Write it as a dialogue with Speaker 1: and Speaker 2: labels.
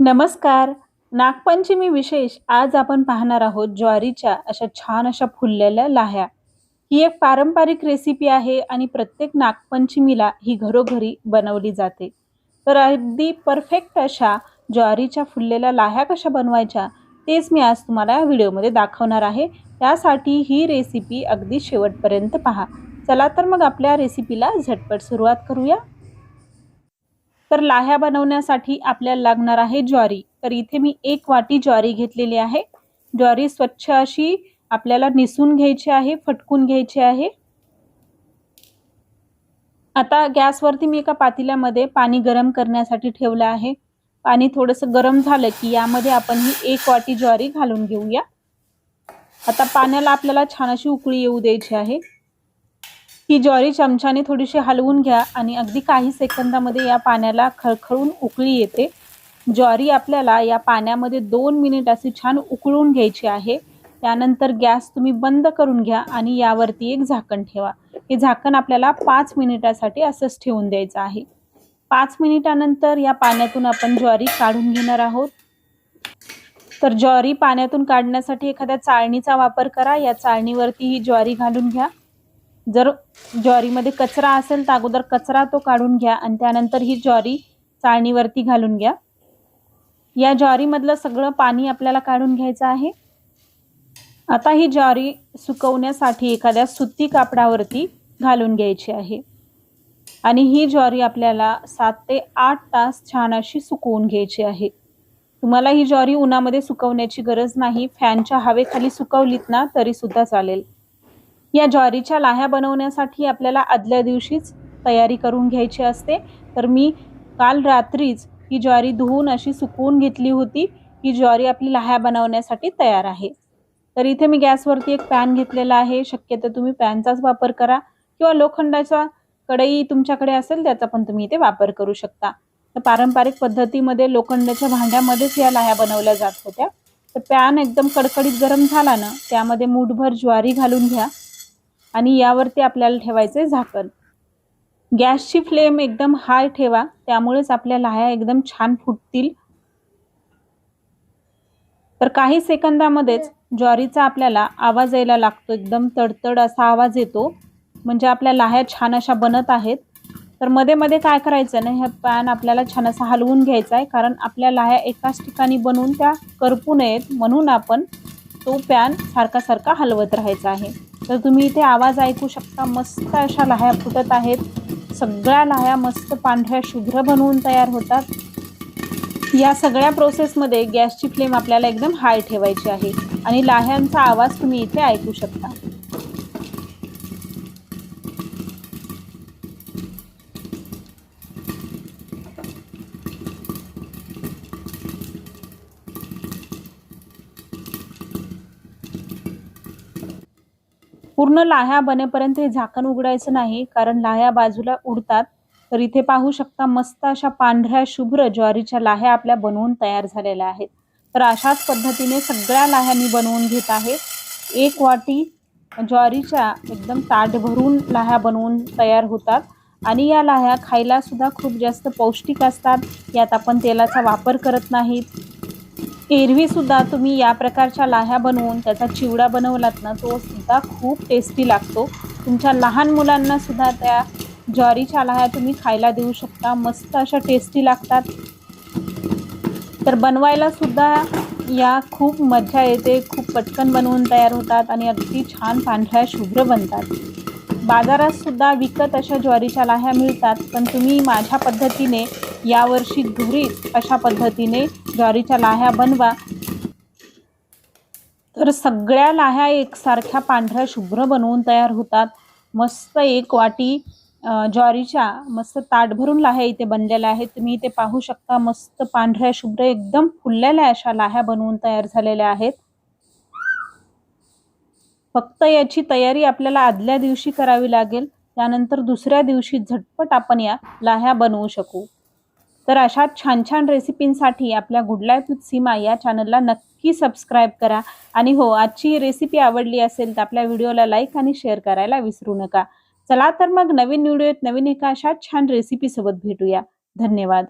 Speaker 1: नमस्कार. नागपंचमी विशेष आज आपण पाहणार आहोत ज्वारीच्या अशा छान अशा फुललेल्या लाह्या. ही एक पारंपरिक रेसिपी आहे आणि प्रत्येक नागपंचमीला ही घरोघरी बनवली जाते. तर अगदी परफेक्ट अशा ज्वारीच्या फुललेल्या लाह्या कशा बनवायच्या तेच मी आज तुम्हाला या व्हिडिओमध्ये दाखवणार आहे. त्यासाठी ही रेसिपी अगदी शेवटपर्यंत पहा. चला तर मग आपल्या रेसिपीला झटपट सुरुवात करूया. तर लाह्या बनवण्यासाठी आपल्याला लागणार आहे ज्वारी. तर इथे मी एक वाटी ज्वारी घेतलेली आहे. ज्वारी स्वच्छ अशी आपल्याला निसून घ्यायची आहे फटकून घ्यायची आहे. आता गॅसवरती मी एका पातेल्यामध्ये पाणी गरम करण्यासाठी ठेवलं आहे. पाणी थोडंसं गरम झालं की यामध्ये आपण ही एक वाटी ज्वारी घालून घेऊया. आता पाण्याला आपल्याला छान अशी उकळी येऊ द्यायची आहे. ही ज्वारी चमच्याने थोडीशी हलवून घ्या आणि अगदी काही सेकंदामध्ये या पाण्याला खळखळून उकळी येते. ज्वारी आपल्याला या पाण्यामध्ये दोन मिनिट अशी छान उकळून घ्यायची आहे. त्यानंतर गॅस तुम्ही बंद करून घ्या आणि यावरती एक झाकण ठेवा. हे झाकण आपल्याला पाच मिनिटासाठी असंच ठेवून द्यायचं आहे. पाच मिनिटानंतर या पाण्यातून आपण ज्वारी काढून घेणार आहोत. तर ज्वारी पाण्यातून काढण्यासाठी एखाद्या चाळणीचा वापर करा. या चाळणीवरती ही ज्वारी घालून घ्या. जर ज्वारीमध्ये कचरा असेल तर अगोदर कचरा तो काढून घ्या आणि त्यानंतर ही ज्वारी चाळणीवरती घालून घ्या. या ज्वारीमधलं सगळं पाणी आपल्याला काढून घ्यायचं आहे. आता ही ज्वारी सुकवण्यासाठी एखाद्या सुती कापडावरती घालून घ्यायची आहे. आणि ही ज्वारी आपल्याला सात ते आठ तास छान अशी सुकवून घ्यायची आहे. तुम्हाला ही ज्वारी उन्हामध्ये सुकवण्याची गरज नाही. फॅनच्या हवेखाली सुकवलीत ना तरी सुद्धा चालेल. या ज्वारीच्या लाह्या बनवण्यासाठी आपल्याला आदल्या दिवशीच तयारी करून घ्यायची असते. तर मी काल रात्रीच ही ज्वारी धुवून अशी सुकवून घेतली होती. ही ज्वारी आपली लाह्या बनवण्यासाठी तयार आहे. तर इथे मी गॅसवरती एक पॅन घेतलेला आहे. शक्यतो तुम्ही पॅनचाच वापर करा किंवा लोखंडाचा कढई तुमच्याकडे असेल त्याचा पण तुम्ही इथे वापर करू शकता. तर पारंपरिक पद्धतीमध्ये लोखंडाच्या भांड्यामध्येच या लाह्या बनवल्या जात होत्या. तर पॅन एकदम कडकडीत गरम झाला ना त्यामध्ये मूठभर ज्वारी घालून घ्या. आणि यावरती आपल्याला ठेवायचे झाकण. गॅसची फ्लेम एकदम हाय ठेवा त्यामुळेच आपल्या लाह्या एकदम छान फुटतील. तर काही सेकंदामध्येच ज्वारीचा आपल्याला आवाज यायला लागतो एकदम तडतड असा आवाज येतो. म्हणजे आपल्या लाह्या छान अशा बनत आहेत. तर मध्ये मध्ये काय करायचं ना ह्या पॅन आपल्याला छान असा हलवून घ्यायचा आहे कारण आपल्या लाह्या एकाच ठिकाणी बनवून त्या करपू नयेत म्हणून आपण तो पॅन सारखा सारखा हलवत राहायचा आहे. तर तुम्ही इथे आवाज ऐकू शकता मस्त अशा लाह्या फुटत आहेत. सगळ्या लाह्या मस्त पांढऱ्या शुभ्र बनवून तयार होतात. या सगळ्या प्रोसेसमध्ये गॅसची फ्लेम आपल्याला एकदम हाय ठेवायची आहे. आणि लाह्यांचा आवाज तुम्ही इथे ऐकू शकता. पूर्ण लाह्या बनेपर्यंत हे झाकण उघडायचं नाही कारण लाह्या बाजूला उडतात. तर इथे पाहू शकता मस्त अशा पांढऱ्या शुभ्र ज्वारीच्या लाह्या आपल्या बनवून तयार झालेल्या आहेत. तर अशाच पद्धतीने सगळ्या लाह्या मी बनवून घेत आहे. एक वाटी ज्वारीच्या एकदम ताट भरून लाह्या बनवून तयार होतात. आणि या लाह्या खायला सुद्धा खूप जास्त पौष्टिक असतात. यात आपण तेलाचा वापर करत नाहीत. एरवीसुद्धा तुम्ही या प्रकारच्या लाह्या बनवून त्याचा चिवडा बनवलात ना तो सुद्धा खूप टेस्टी लागतो. तुमच्या लहान मुलांना सुद्धा त्या ज्वारीच्या लाह्या तुम्ही खायला देऊ शकता. मस्त अशा टेस्टी लागतात. तर बनवायला सुद्धा या खूप मजा येते खूप पटकन बनवून तयार होतात आणि अगदी छान पांढऱ्या शुभ्र बनतात. बाजारात सुद्धा विकत अशा ज्वारीच्या लाह्या मिळतात पण तुम्ही माझ्या पद्धतीने यावर्षी घरीच अशा पद्धतीने ज्वारीच्या लाह्या बनवा. तर सगळ्या लाह्या एकसारख्या पांढऱ्या शुभ्र बनवून तयार होतात. मस्त एक वाटी ज्वारीच्या मस्त ताट भरून लाह्या इथे बनलेल्या आहेत. तुम्ही इथे पाहू शकता मस्त पांढऱ्या शुभ्र एकदम फुललेल्या अशा लाह्या बनवून तयार झालेल्या आहेत. फक्त याची तयारी आपल्याला आदल्या दिवशी करावी लागेल. त्यानंतर दुसऱ्या दिवशी झटपट आपण या लाह्या बनवू शकू. तर अशा छान छान रेसिपींसाठी आपल्या गुड लाईफ विथ सीमा या चॅनलला नक्की सबस्क्राईब करा. आणि हो आजची रेसिपी आवडली असेल तर आपल्या व्हिडिओला लाईक आणि शेअर करायला विसरू नका. चला तर मग नवीन व्हिडिओत नवीन एका अशा छान रेसिपीसोबत भेटूया. धन्यवाद.